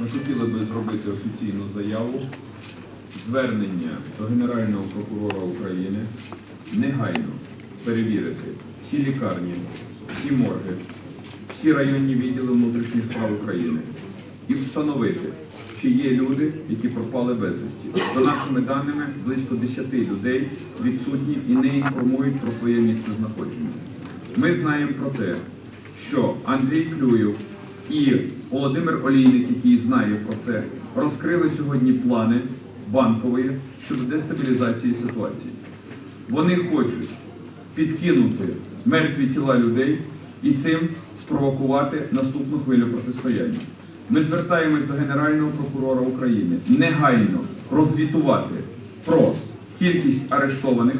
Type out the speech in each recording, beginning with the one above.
Ми хотіли би зробити офіційну заяву, звернення до Генерального прокурора України негайно перевірити всі лікарні, всі морги, всі районні відділи внутрішніх справ України і встановити, чи є люди, які пропали безвісті. За нашими даними, близько 10 людей відсутні і не інформують про своє місце знаходження. Ми знаємо про те, що Андрій Клюєв і Володимир Олійник, який знає про це, розкрили сьогодні плани банкової щодо дестабілізації ситуації. Вони хочуть підкинути мертві тіла людей і цим спровокувати наступну хвилю протистояння. Ми звертаємось до Генерального прокурора України негайно розвітувати про кількість арештованих,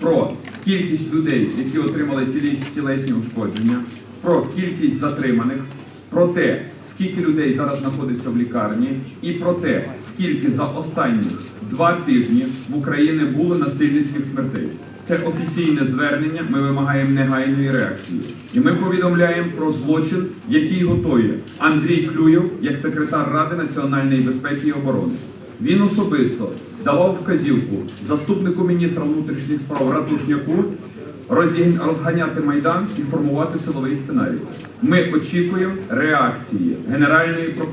про кількість людей, які отримали тілесні ушкодження, про кількість затриманих, про те, скільки людей зараз знаходиться в лікарні, і про те, скільки за останні два тижні в Україні було насильницьких смертей. Це офіційне звернення. Ми вимагаємо негайної реакції. І ми повідомляємо про злочин, який готує Андрій Клюєв як секретар Ради національної безпеки і оборони. Він особисто давав вказівку заступнику міністра внутрішніх справ Ратушняку розганяти майдан і формувати силовий сценарій. Ми очікуємо реакції Генеральної прокуратури.